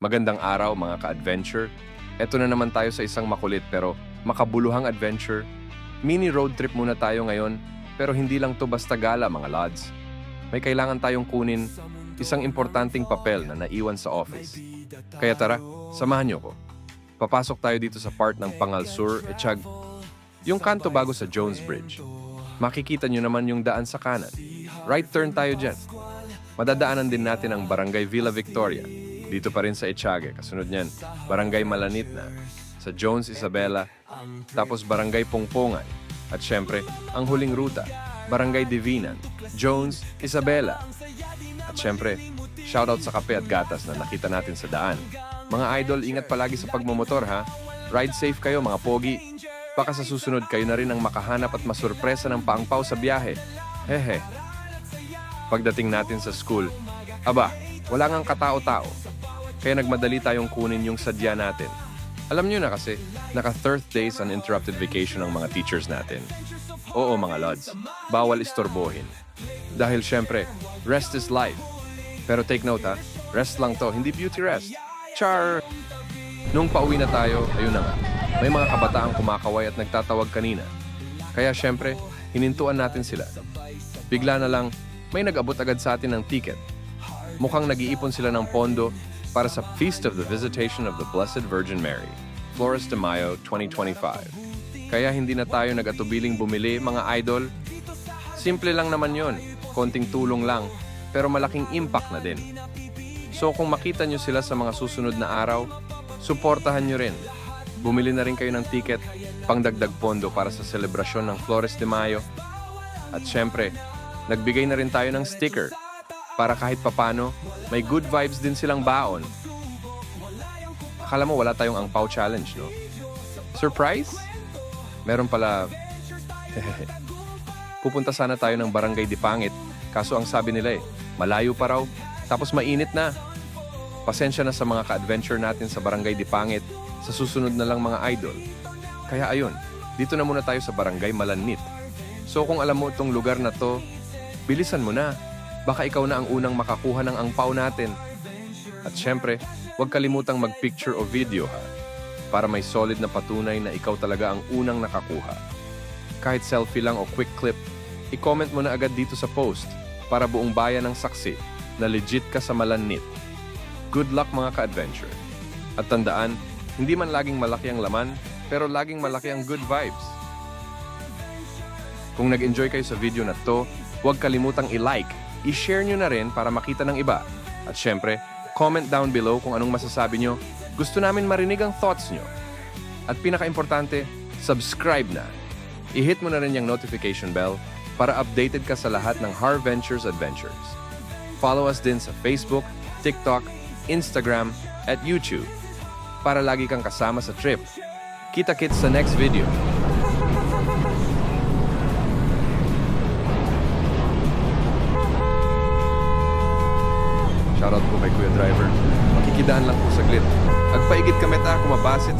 Magandang araw mga ka-adventure. Ito na naman tayo sa isang makulit pero makabuluhang adventure. Mini road trip muna tayo ngayon pero hindi lang to basta gala mga lads. May kailangan tayong kunin isang importanteng papel na naiwan sa office. Kaya tara, samahan niyo ko. Papasok tayo dito sa part ng Pangal Sur, Echag. Yung kanto bago sa Jones Bridge. Makikita niyo naman yung daan sa kanan. Right turn tayo dyan. Madadaanan din natin ang Barangay Villa Victoria. Dito pa rin sa Echage, kasunod niyan, Barangay Malanit na, sa Jones Isabela, tapos Barangay Pongpongan, at syempre, ang huling ruta, Barangay Divinan, Jones, Isabela. At syempre, shoutout sa kape at gatas na nakita natin sa daan. Mga idol, ingat palagi sa pagmumotor ha. Ride safe kayo mga pogi. Baka sa susunod kayo na rin ang makahanap at masurpresa ng paangpaw sa biyahe. Hehe. Pagdating natin sa school, aba, wala ngang katao-tao. Kaya nagmadali tayong kunin yung sadya natin. Alam nyo na kasi, naka third days uninterrupted vacation ang mga teachers natin. Oo mga lods, bawal istorbohin. Dahil syempre, rest is life. Pero take note ha, rest lang to, hindi beauty rest. Char! Nung pauwi na tayo, ayun na nga. May mga kabataang kumakaway at nagtatawag kanina. Kaya syempre, hinintuan natin sila. Bigla na lang, may nag-abot agad sa atin ng ticket. Mukhang nag-iipon sila ng pondo para sa Feast of the Visitation of the Blessed Virgin Mary, Flores de Mayo 2025. Kaya hindi na tayo nag-atubiling bumili, mga idol. Simple lang naman yon, konting tulong lang, pero malaking impact na din. So kung makita nyo sila sa mga susunod na araw, suportahan nyo rin. Bumili na rin kayo ng ticket, pangdagdag pondo para sa selebrasyon ng Flores de Mayo. At syempre, nagbigay na rin tayo ng sticker para kahit papano, may good vibes din silang baon. Akala mo wala tayong angpaw challenge, no? Surprise? Meron pala... Pupunta sana tayo ng Barangay Dipangit, kaso ang sabi nila eh, malayo pa raw, tapos mainit na. Pasensya na sa mga ka-adventure natin sa Barangay Dipangit, sa susunod na lang mga idol. Kaya ayun, dito na muna tayo sa Barangay Malanit. So kung alam mo itong lugar na to, bilisan mo na. Baka ikaw na ang unang makakuha ng angpaw natin. At syempre, huwag kalimutang mag-picture o video ha, para may solid na patunay na ikaw talaga ang unang nakakuha. Kahit selfie lang o quick clip, i-comment mo na agad dito sa post para buong bayan ng saksi na legit ka sa malanit. Good luck mga ka-adventure. At tandaan, hindi man laging malaki ang laman, pero laging malaki ang good vibes. Kung nag-enjoy kayo sa video na to, huwag kalimutang i-like, i-share nyo na rin para makita ng iba. At syempre, comment down below kung anong masasabi nyo. Gusto namin marinig ang thoughts nyo. At pinaka-importante, subscribe na. I-hit mo na rin yung notification bell para updated ka sa lahat ng Har Ventures Adventures. Follow us din sa Facebook, TikTok, Instagram, at YouTube para lagi kang kasama sa trip. Kita-kits sa next video. Shoutout po kay Kuya Driver. Makikidaan lang po saglit. Agpaigit kami ta, kumabasit.